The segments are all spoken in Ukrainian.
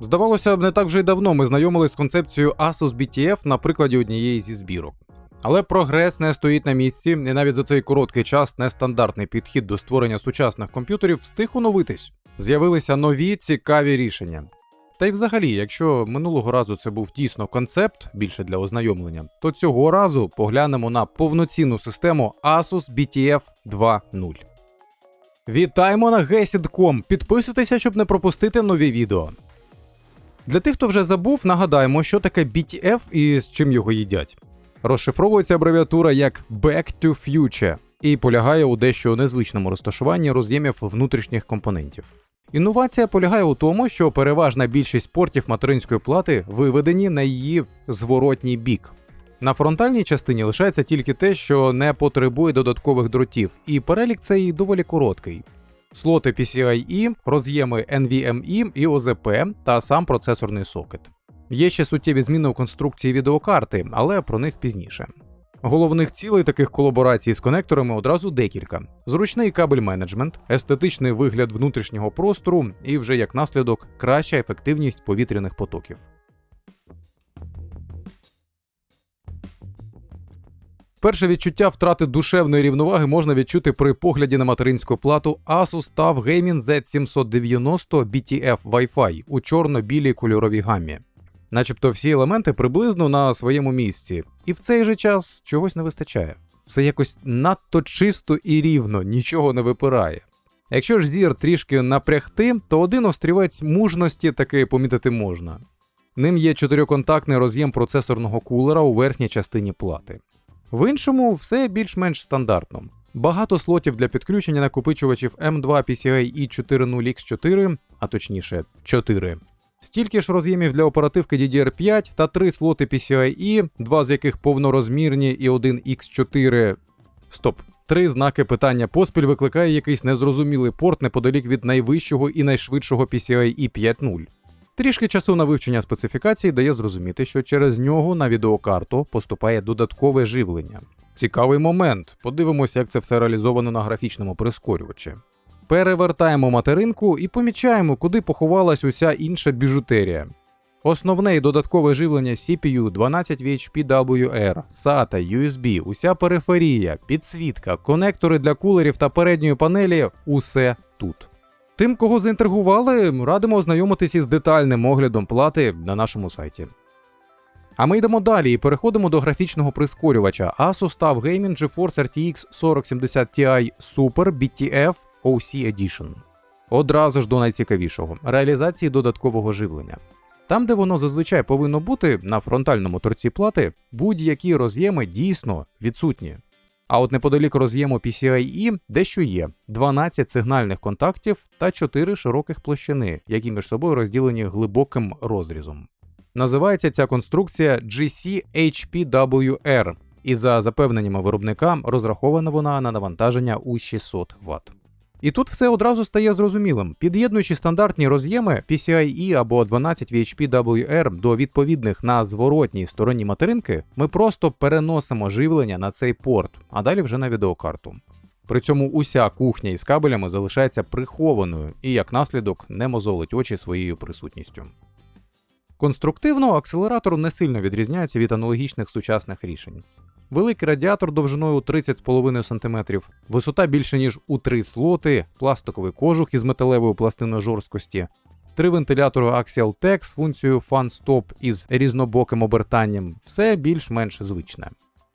Здавалося б, не так вже й давно ми знайомились з концепцією Asus BTF на прикладі однієї зі збірок. Але прогрес не стоїть на місці, і навіть за цей короткий час нестандартний підхід до створення сучасних комп'ютерів встиг оновитись. З'явилися нові цікаві рішення. Та й взагалі, якщо минулого разу це був дійсно концепт більше для ознайомлення, то цього разу поглянемо на повноцінну систему Asus BTF 2.0. Вітаємо на GESID.com! Підписуйтеся, щоб не пропустити нові відео. Для тих, хто вже забув, нагадаємо, що таке BTF і з чим його їдять. Розшифровується абревіатура як Back to Future і полягає у дещо незвичному розташуванні роз'ємів внутрішніх компонентів. Інновація полягає у тому, що переважна більшість портів материнської плати виведені на її зворотній бік. На фронтальній частині лишається тільки те, що не потребує додаткових дротів, і перелік цей доволі короткий. Слоти PCIe, роз'єми NVMe і OZP та сам процесорний сокет. Є ще суттєві зміни у конструкції відеокарти, але про них пізніше. Головних цілей таких колаборацій з конекторами одразу декілька: зручний кабель менеджмент, естетичний вигляд внутрішнього простору і вже як наслідок краща ефективність повітряних потоків. Перше відчуття втрати душевної рівноваги можна відчути при погляді на материнську плату Asus TUF Gaming Z790 BTF Wi-Fi у чорно-білій кольоровій гаммі. Начебто всі елементи приблизно на своєму місці, і в цей же час чогось не вистачає. Все якось надто чисто і рівно, нічого не випирає. Якщо ж зір трішки напрягти, то один острівець мужності таки помітити можна. Ним є чотириконтактний роз'єм процесорного кулера у верхній частині плати. В іншому все більш-менш стандартно. Багато слотів для підключення накопичувачів M2 PCIe 40X4, а точніше 4. Стільки ж роз'ємів для оперативки DDR5 та три слоти PCIe, два з яких повнорозмірні і один X4. Стоп. Три знаки питання поспіль викликає якийсь незрозумілий порт неподалік від найвищого і найшвидшого PCIe 5.0. Трішки часу на вивчення специфікацій дає зрозуміти, що через нього на відеокарту поступає додаткове живлення. Цікавий момент. Подивимося, як це все реалізовано на графічному прискорювачі. Перевертаємо материнку і помічаємо, куди поховалась уся інша біжутерія. Основне і додаткове живлення CPU 12 VHP-WR, SATA, USB, уся периферія, підсвітка, конектори для кулерів та передньої панелі усе тут. Тим, кого заінтригували, радимо ознайомитись із детальним оглядом плати на нашому сайті. А ми йдемо далі і переходимо до графічного прискорювача Asus TUF Gaming GeForce RTX 4070 Ti Super BTF OC Edition. Одразу ж до найцікавішого реалізації додаткового живлення. Там, де воно зазвичай повинно бути на фронтальному торці плати, будь-які роз'єми дійсно відсутні. А от неподалік роз'єму PCIe дещо є: 12 сигнальних контактів та 4 широких площини, які між собою розділені глибоким розрізом. Називається ця конструкція GC-HPWR, і за запевненнями виробника розрахована вона на навантаження у 600 Вт. І тут все одразу стає зрозумілим. Під'єднуючи стандартні роз'єми PCIe або 12 VHPWR до відповідних на зворотній стороні материнки, ми просто переносимо живлення на цей порт, а далі вже на відеокарту. При цьому уся кухня із кабелями залишається прихованою і, як наслідок, не мозолить очі своєю присутністю. Конструктивно акселератор не сильно відрізняється від аналогічних сучасних рішень. Великий радіатор довжиною 30,5 см, висота більше ніж у 3 слоти, пластиковий кожух із металевою пластиною жорсткості, три вентилятори Axial Tech з функцією Stop із різнобоким обертанням, все більш-менш звичне.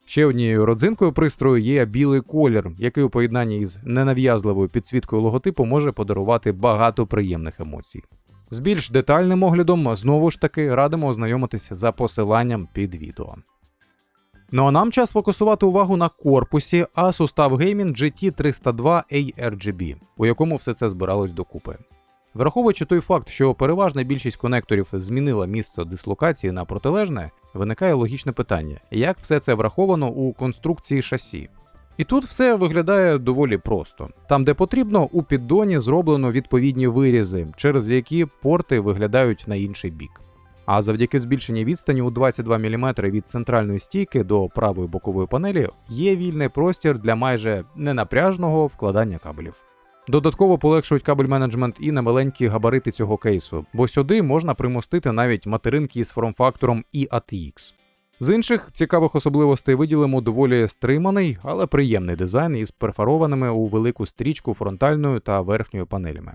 Ще однією родзинкою пристрою є білий колір, який у поєднанні із ненав'язливою підсвіткою логотипу може подарувати багато приємних емоцій. З більш детальним оглядом знову ж таки радимо ознайомитися за посиланням під відео. Ну а нам час фокусувати увагу на корпусі Asus TUF Gaming GT302 ARGB, у якому все це збиралось докупи. Враховуючи той факт, що переважна більшість конекторів змінила місце дислокації на протилежне, виникає логічне питання: як все це враховано у конструкції шасі? І тут все виглядає доволі просто. Там, де потрібно, у піддоні зроблено відповідні вирізи, через які порти виглядають на інший бік. А завдяки збільшенню відстані у 22 мм від центральної стійки до правої бокової панелі є вільний простір для майже ненапряжного вкладання кабелів. Додатково полегшують кабель менеджмент і немаленькі габарити цього кейсу, бо сюди можна примостити навіть материнки з форм-фактором і ATX. З інших цікавих особливостей виділимо доволі стриманий, але приємний дизайн із перфорованими у велику стрічку фронтальною та верхньою панелями.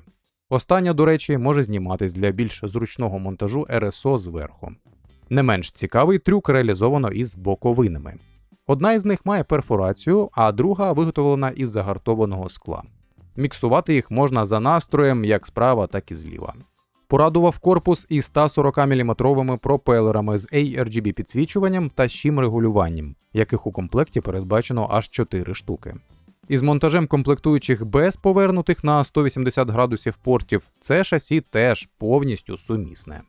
Остання, до речі, може зніматись для більш зручного монтажу RSO зверху. Не менш цікавий трюк реалізовано із боковинами. Одна із них має перфорацію, а друга виготовлена із загартованого скла. Міксувати їх можна за настроєм як справа, так і зліва. Порадував корпус із 140 мм пропелерами з ARGB підсвічуванням та щим регулюванням, яких у комплекті передбачено аж 4 штуки. Із монтажем комплектуючих без повернутих на 180 градусів портів, це шасі теж повністю сумісне.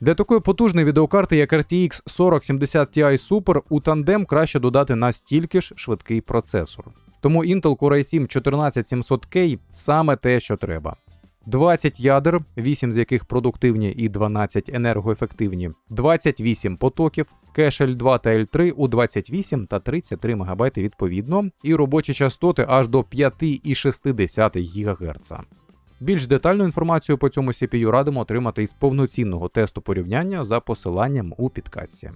Для такої потужної відеокарти, як RTX 4070 Ti Super, у тандем краще додати настільки ж швидкий процесор. Тому Intel Core i7 14700K саме те, що треба. 20 ядер, 8 з яких продуктивні і 12 енергоефективні, 28 потоків, кеш L2 та L3 у 28 та 33 МБ відповідно, і робочі частоти аж до 5,6 ГГц. Більш детальну інформацію по цьому CPU радимо отримати із повноцінного тесту порівняння за посиланням у підкасті.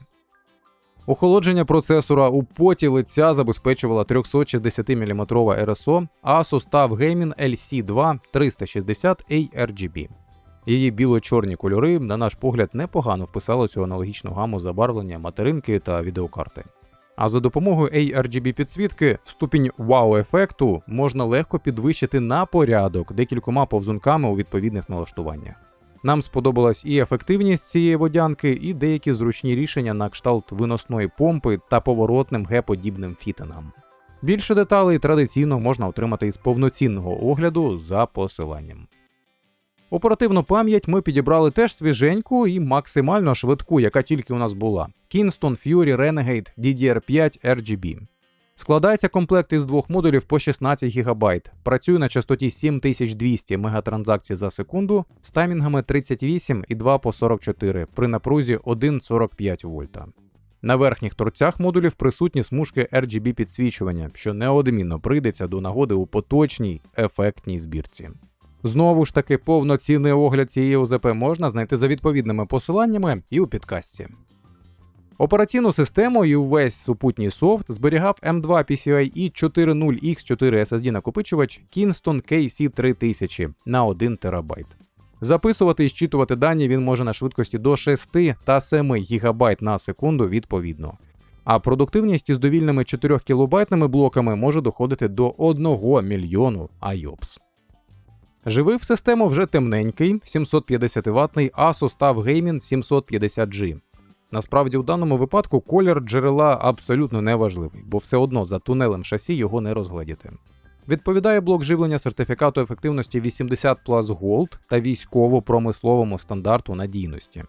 Охолодження процесора у поті лиця забезпечувала 360 мм RSO Asus TUF Gaming LC2 360 ARGB. Її біло-чорні кольори, на наш погляд, непогано вписалися у аналогічну гаму забарвлення материнки та відеокарти. А за допомогою ARGB підсвітки ступінь вау-ефекту можна легко підвищити на порядок декількома повзунками у відповідних налаштуваннях. Нам сподобалась і ефективність цієї водянки, і деякі зручні рішення на кшталт виносної помпи та поворотним Г-подібним фітингам. Більше деталей традиційно можна отримати із повноцінного огляду за посиланням. Оперативну пам'ять ми підібрали теж свіженьку і максимально швидку, яка тільки у нас була: Kingston Fury Renegade DDR5 RGB. Складається комплект із двох модулів по 16 ГБ, працює на частоті 7200 мегатранзакцій за секунду з таймінгами 38 і 2 по 44 при напрузі 1,45 вольта. На верхніх торцях модулів присутні смужки RGB підсвічування, що неодмінно прийдеться до нагоди у поточній ефектній збірці. Знову ж таки, повноцінний огляд цієї ОЗП можна знайти за відповідними посиланнями і у підкасті. Операційну систему і увесь супутній софт зберігав M2 PCIe 4.0X4 SSD накопичувач Kingston KC3000 на 1 ТБ. Записувати і зчитувати дані він може на швидкості до 6 та 7 ГБ на секунду відповідно. А продуктивність із довільними 4 кілобайтними блоками може доходити до 1 мільйону IOPS. Живив систему вже темненький 750 ватний Asus TUF Gaming 750G. Насправді, у даному випадку колір джерела абсолютно не важливий, бо все одно за тунелем шасі його не розгледіти. Відповідає блок живлення сертифікату ефективності 80 Plus Gold та військово-промисловому стандарту надійності.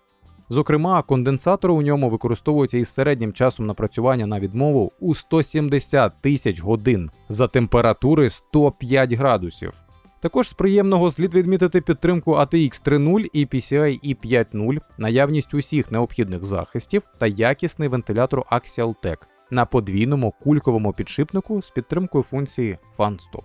Зокрема, конденсатори у ньому використовуються із середнім часом напрацювання на відмову у 170 тисяч годин за температури 105 градусів. Також з приємного слід відмітити підтримку ATX 3.0 і PCI e 5.0, наявність усіх необхідних захистів та якісний вентилятор Axial Tech на подвійному кульковому підшипнику з підтримкою функції FanStop.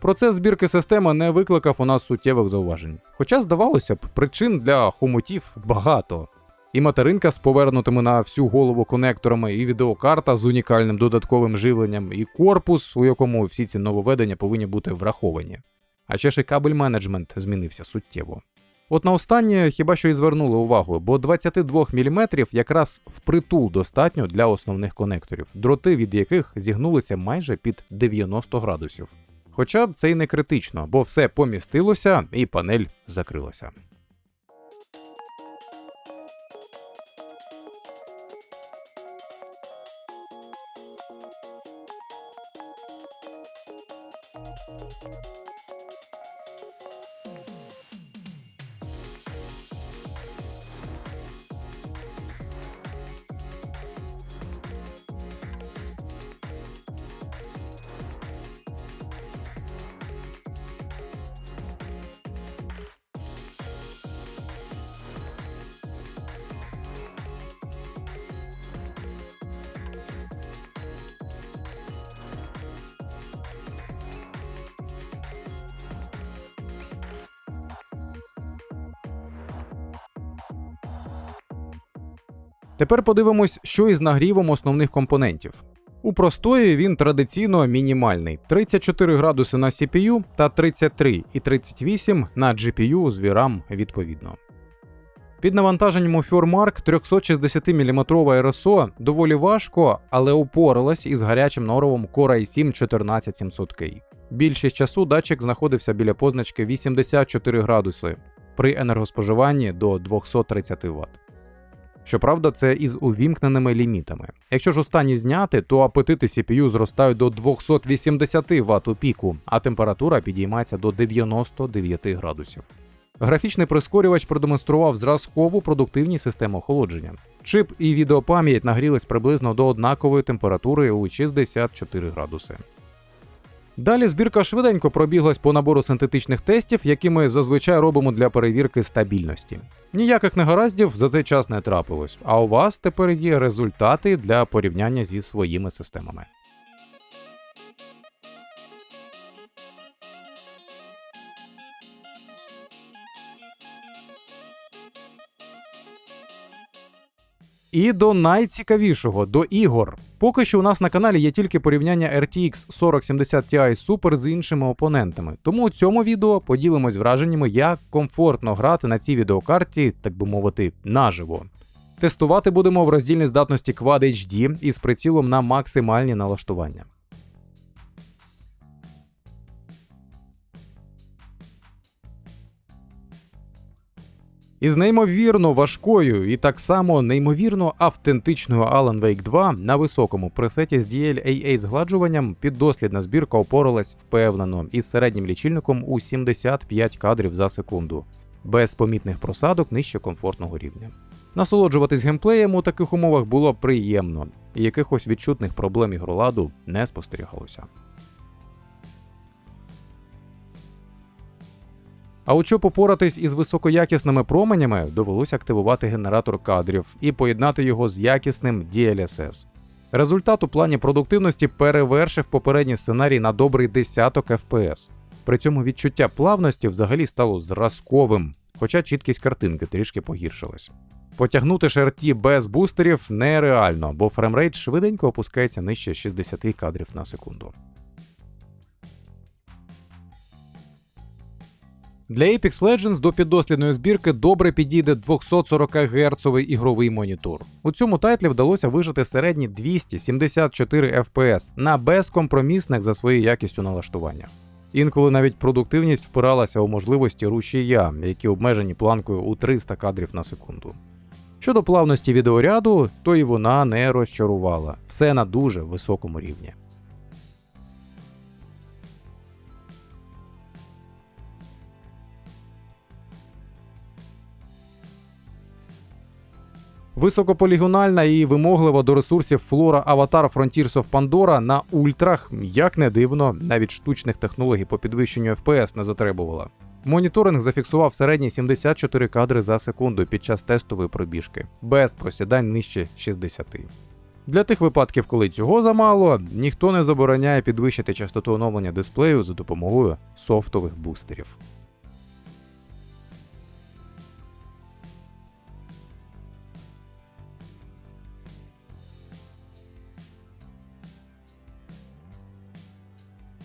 Процес збірки системи не викликав у нас суттєвих зауважень. Хоча, здавалося б, причин для хомутів багато. І материнка з повернутими на всю голову конекторами, і відеокарта з унікальним додатковим живленням, і корпус, у якому всі ці нововведення повинні бути враховані. А ще ж і кабель менеджмент змінився суттєво. От на останнє хіба що і звернули увагу, бо 22 мм якраз впритул достатньо для основних конекторів, дроти від яких зігнулися майже під 90 градусів. Хоча це й не критично, бо все помістилося і панель закрилася. Тепер подивимось, що із нагрівом основних компонентів. У простої він традиційно мінімальний 34 градуси на CPU та 33 і 38 на GPU з VRAM відповідно. Під навантаженням у Fjordmark 360 мм РСО доволі важко, але упоралась із гарячим норовом Core i7 14700K. Більшість часу датчик знаходився біля позначки 84 градуси при енергоспоживанні до 230 Вт. Щоправда, це із увімкненими лімітами. Якщо ж останні зняти, то апетити CPU зростають до 280 Вт у піку, а температура підіймається до 99 градусів. Графічний прискорювач продемонстрував зразкову продуктивність системи охолодження. Чип і відеопам'ять нагрілись приблизно до однакової температури у 64 градуси. Далі збірка швиденько пробіглась по набору синтетичних тестів, які ми зазвичай робимо для перевірки стабільності. Ніяких негараздів за цей час не трапилось, а у вас тепер є результати для порівняння зі своїми системами. І до найцікавішого до ігор. Поки що у нас на каналі є тільки порівняння RTX 4070 Ti Super з іншими опонентами. Тому у цьому відео поділимось враженнями, як комфортно грати на цій відеокарті, так би мовити, наживо. Тестувати будемо в роздільній здатності Quad HD із прицілом на максимальні налаштування. Із неймовірно важкою і так само неймовірно автентичною Alan Wake 2 на високому пресеті з DLAA згладжуванням піддослідна збірка опоралась впевнено із середнім лічильником у 75 кадрів за секунду, без помітних просадок нижче комфортного рівня. Насолоджуватись геймплеєм у таких умовах було приємно, і якихось відчутних проблем ігроладу не спостерігалося. А от щоб попоратись із високоякісними променями, довелося активувати генератор кадрів і поєднати його з якісним DLSS. Результат у плані продуктивності перевершив попередній сценарій на добрий десяток FPS. При цьому відчуття плавності взагалі стало зразковим, хоча чіткість картинки трішки погіршилась. Потягнути шерті без бустерів нереально, бо фреймрейт швиденько опускається нижче 60 кадрів на секунду. Для Apex Legends до піддослідної збірки добре підійде 240 Гц ігровий монітор. У цьому тайтлі вдалося вижити середні 274 FPS на безкомпромісних за своєю якістю налаштування. Інколи навіть продуктивність впиралася у можливості рушія, які обмежені планкою у 300 кадрів на секунду. Щодо плавності відеоряду, то і вона не розчарувала все на дуже високому рівні. Високополігональна і вимоглива до ресурсів флора Avatar Frontiers of Pandora на ультрах, як не дивно, навіть штучних технологій по підвищенню FPS не затребувала. Моніторинг зафіксував середні 74 кадри за секунду під час тестової пробіжки, без просідань нижче 60. Для тих випадків, коли цього замало, ніхто не забороняє підвищити частоту оновлення дисплею за допомогою софтових бустерів.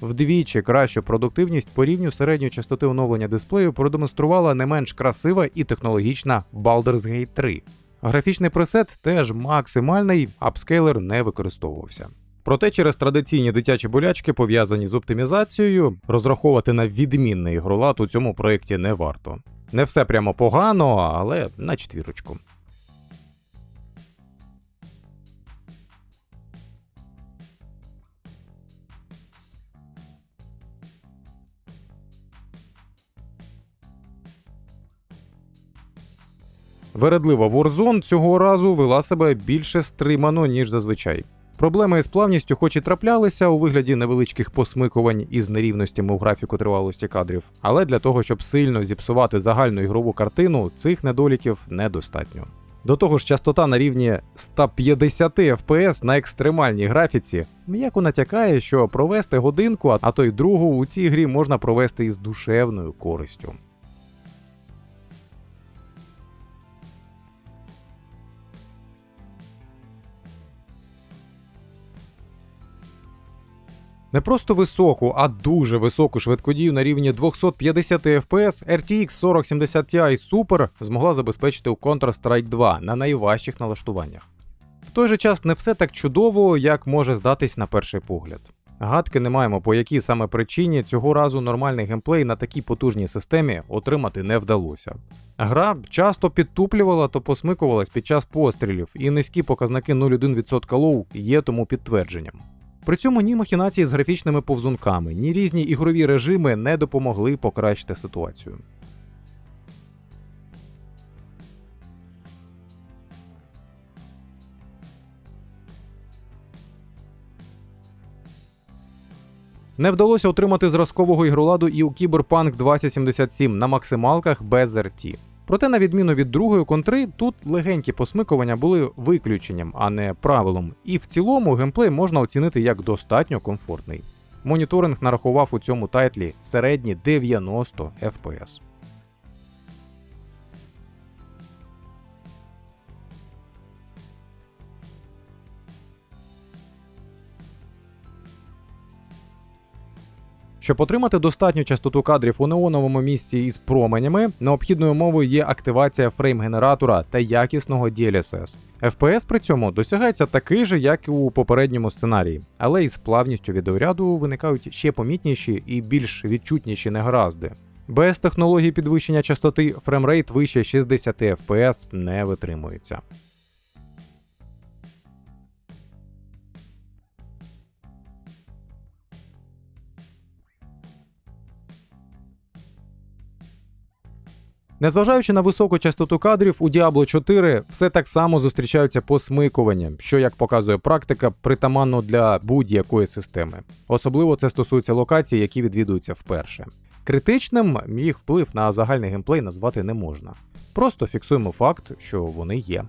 Вдвічі кращу продуктивність по рівню середньої частоти оновлення дисплею продемонструвала не менш красива і технологічна Baldur's Gate 3. Графічний пресет теж максимальний, апскейлер не використовувався. Проте через традиційні дитячі болячки, пов'язані з оптимізацією, розраховувати на відмінний ігролад у цьому проєкті не варто. Не все прямо погано, але на четвірочку. Вередлива Warzone цього разу вела себе більше стримано, ніж зазвичай. Проблеми із плавністю, хоч і траплялися у вигляді невеличких посмикувань із нерівностями у графіку тривалості кадрів, але для того, щоб сильно зіпсувати загальну ігрову картину, цих недоліків недостатньо. До того ж, частота на рівні 150 FPS на екстремальній графіці м'яко натякає, що провести годинку, а то й другу у цій грі можна провести із душевною користю. Не просто високу, а дуже високу швидкодію на рівні 250 FPS RTX 4070 Ti Super змогла забезпечити у Counter-Strike 2 на найважчих налаштуваннях. В той же час не все так чудово, як може здатись на перший погляд. Гадки не маємо, по якій саме причині цього разу нормальний геймплей на такій потужній системі отримати не вдалося. Гра часто підтуплювала та посмикувалась під час пострілів, і низькі показники 0,1% лоу є тому підтвердженням. При цьому ні махінації з графічними повзунками, ні різні ігрові режими не допомогли покращити ситуацію. Не вдалося отримати зразкового ігроладу і у Cyberpunk 2077 на максималках без RT. Проте, на відміну від другої контри, тут легенькі посмикування були виключенням, а не правилом, і в цілому геймплей можна оцінити як достатньо комфортний. Моніторинг нарахував у цьому тайтлі середні 90 FPS. Щоб отримати достатню частоту кадрів у неоновому місці із променями, необхідною умовою є активація фрейм-генератора та якісного DLSS. FPS при цьому досягається такий же, як і у попередньому сценарії, але із плавністю відеоряду виникають ще помітніші і більш відчутніші негаразди. Без технології підвищення частоти фреймрейт вище 60 FPS не витримується. Незважаючи на високу частоту кадрів, у Diablo 4 все так само зустрічаються посмикування, що, як показує практика, притаманно для будь-якої системи. Особливо це стосується локацій, які відвідуються вперше. Критичним їх вплив на загальний геймплей назвати не можна. Просто фіксуємо факт, що вони є.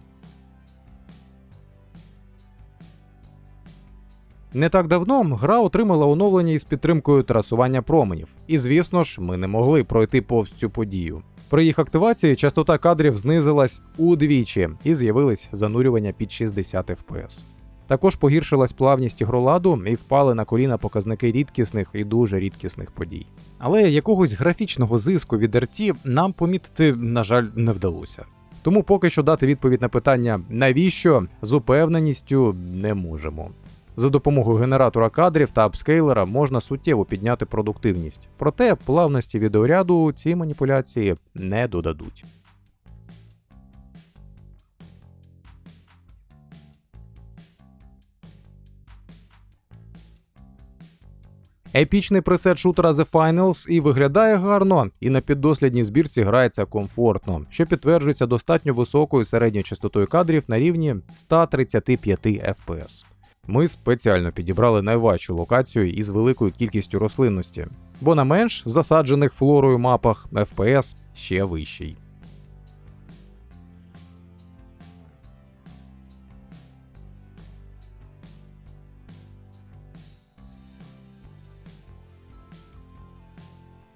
Не так давно гра отримала оновлення із підтримкою трасування променів, і звісно ж, ми не могли пройти повз цю подію. При їх активації частота кадрів знизилась удвічі і з'явились занурювання під 60 FPS. Також погіршилась плавність ігроладу і впали на коліна показники рідкісних і дуже рідкісних подій. Але якогось графічного зиску від RT нам помітити, на жаль, не вдалося. Тому поки що дати відповідь на питання навіщо з упевненістю не можемо. За допомогою генератора кадрів та апскейлера можна суттєво підняти продуктивність, проте плавності відеоряду ці маніпуляції не додадуть. Епічний пресет шутера The Finals і виглядає гарно, і на піддослідній збірці грається комфортно, що підтверджується достатньо високою середньою частотою кадрів на рівні 135 FPS. Ми спеціально підібрали найважчу локацію із великою кількістю рослинності, бо на менш засаджених флорою мапах FPS ще вищий.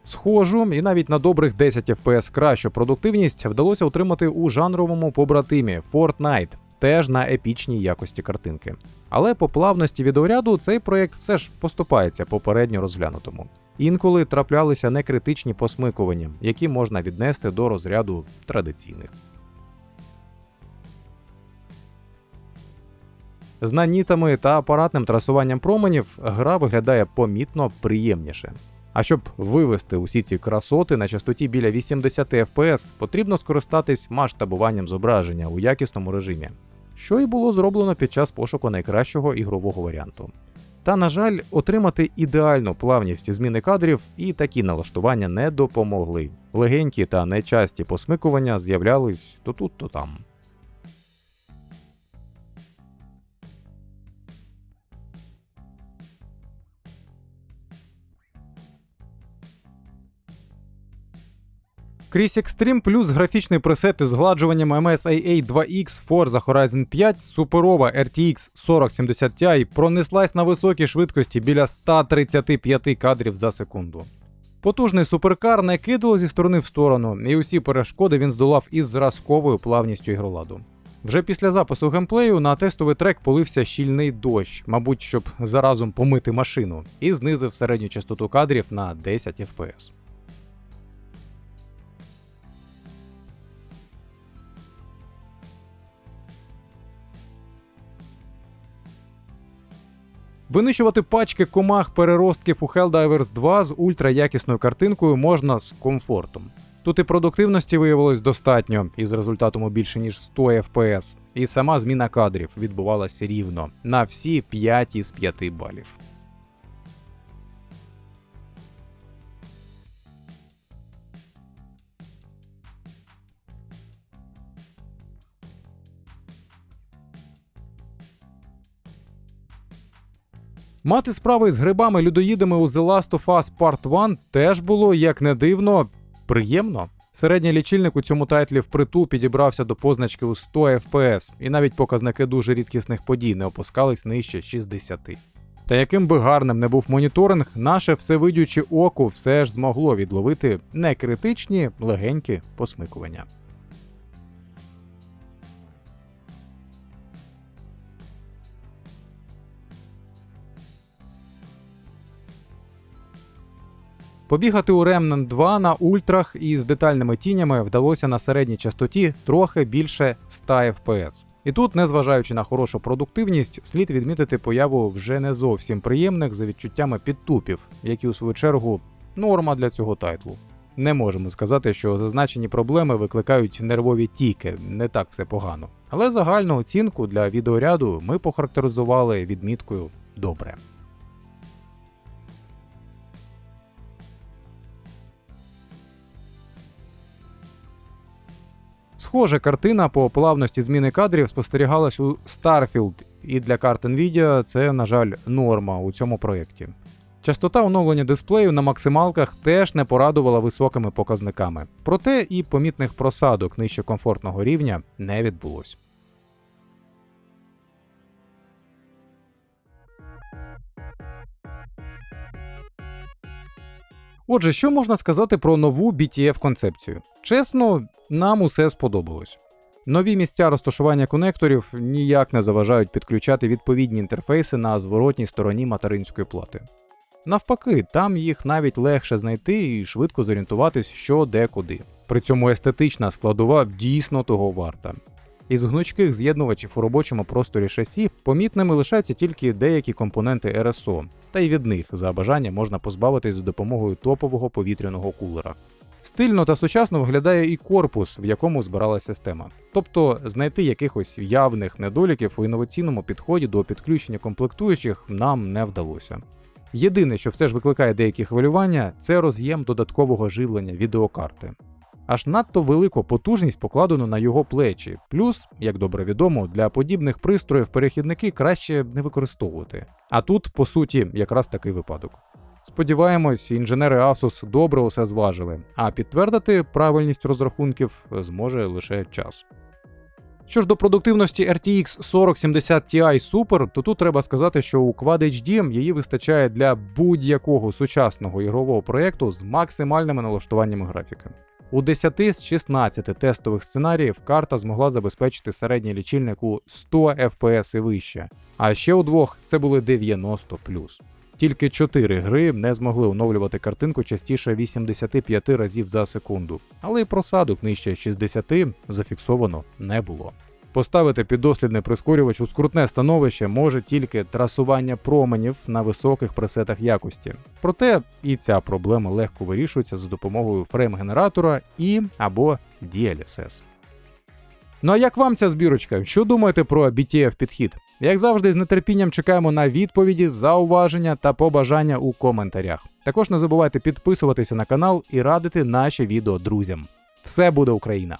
Схожу, і навіть на добрих 10 FPS кращу продуктивність вдалося отримати у жанровому побратимі Fortnite, теж на епічній якості картинки. Але по плавності відеоряду цей проєкт все ж поступається попередньо розглянутому. Інколи траплялися некритичні посмикування, які можна віднести до розряду традиційних. З нанітами та апаратним трасуванням променів гра виглядає помітно приємніше. А щоб вивести усі ці красоти на частоті біля 80 FPS, потрібно скористатись масштабуванням зображення у якісному режимі, що і було зроблено під час пошуку найкращого ігрового варіанту. Та, на жаль, отримати ідеальну плавність зміни кадрів і такі налаштування не допомогли. Легенькі та нечасті посмикування з'являлись то тут, то там. Крізь Extreme плюс графічний пресет із згладжуванням MSIA 2X Forza Horizon 5 суперова RTX 4070 Ti пронеслась на високій швидкості біля 135 кадрів за секунду. Потужний суперкар не кидало зі сторони в сторону, і усі перешкоди він здолав із зразковою плавністю ігроладу. Вже після запису геймплею на тестовий трек полився щільний дощ, мабуть, щоб заразом помити машину, і знизив середню частоту кадрів на 10 FPS. Винищувати пачки комах переростків у Helldivers 2 з ультраякісною картинкою можна з комфортом. Тут і продуктивності виявилось достатньо, із результатом у більше ніж 100 FPS, і сама зміна кадрів відбувалася рівно на всі 5 із 5 балів. Мати справи з грибами-людоїдами у The Last of Us Part 1 теж було, як не дивно, приємно. Середній лічильник у цьому тайтлі впритул підібрався до позначки у 100 FPS, і навіть показники дуже рідкісних подій не опускались нижче 60. Та яким би гарним не був моніторинг, наше всевидюче око все ж змогло відловити некритичні легенькі посмикування. Побігати у Remnant 2 на ультрах із детальними тінями вдалося на середній частоті трохи більше 100 FPS. І тут, незважаючи на хорошу продуктивність, слід відмітити появу вже не зовсім приємних за відчуттями підтупів, які у свою чергу норма для цього тайтлу. Не можемо сказати, що зазначені проблеми викликають нервові тіки, не так все погано. Але загальну оцінку для відеоряду ми похарактеризували відміткою добре. Схожа картина по плавності зміни кадрів спостерігалась у Starfield, і для карт Nvidia це, на жаль, норма у цьому проєкті. Частота оновлення дисплею на максималках теж не порадувала високими показниками, проте і помітних просадок нижче комфортного рівня не відбулось. Отже, що можна сказати про нову BTF-концепцію? Чесно, нам усе сподобалось. Нові місця розташування конекторів ніяк не заважають підключати відповідні інтерфейси на зворотній стороні материнської плати. Навпаки, там їх навіть легше знайти і швидко зорієнтуватись, що де куди. При цьому естетична складова дійсно того варта. Із гнучких з'єднувачів у робочому просторі шасі помітними лишаються тільки деякі компоненти РСО, та й від них за бажання можна позбавитись за допомогою топового повітряного кулера. Стильно та сучасно виглядає і корпус, в якому збиралася система. Тобто знайти якихось явних недоліків у інноваційному підході до підключення комплектуючих нам не вдалося. Єдине, що все ж викликає деякі хвилювання, це роз'єм додаткового живлення відеокарти. Аж надто велику потужність покладено на його плечі. Плюс, як добре відомо, для подібних пристроїв перехідники краще не використовувати. А тут, по суті, якраз такий випадок. Сподіваємось, інженери Asus добре усе зважили, а підтвердити правильність розрахунків зможе лише час. Що ж до продуктивності RTX 4070 Ti Super, то тут треба сказати, що у Quad HD її вистачає для будь-якого сучасного ігрового проєкту з максимальними налаштуваннями графіки. У 10 з 16 тестових сценаріїв карта змогла забезпечити середній лічильник у 100 FPS і вище, а ще у двох це були 90 Тільки 4 гри не змогли оновлювати картинку частіше 85 разів за секунду, але й просадок нижче 60 зафіксовано не було. Поставити піддослідний прискорювач у скрутне становище може тільки трасування променів на високих пресетах якості. Проте і ця проблема легко вирішується за допомогою фрейм-генератора і або DLSS. Ну а як вам ця збірочка? Що думаєте про BTF підхід? Як завжди, з нетерпінням чекаємо на відповіді, зауваження та побажання у коментарях. Також не забувайте підписуватися на канал і радити наші відео друзям. Все буде Україна!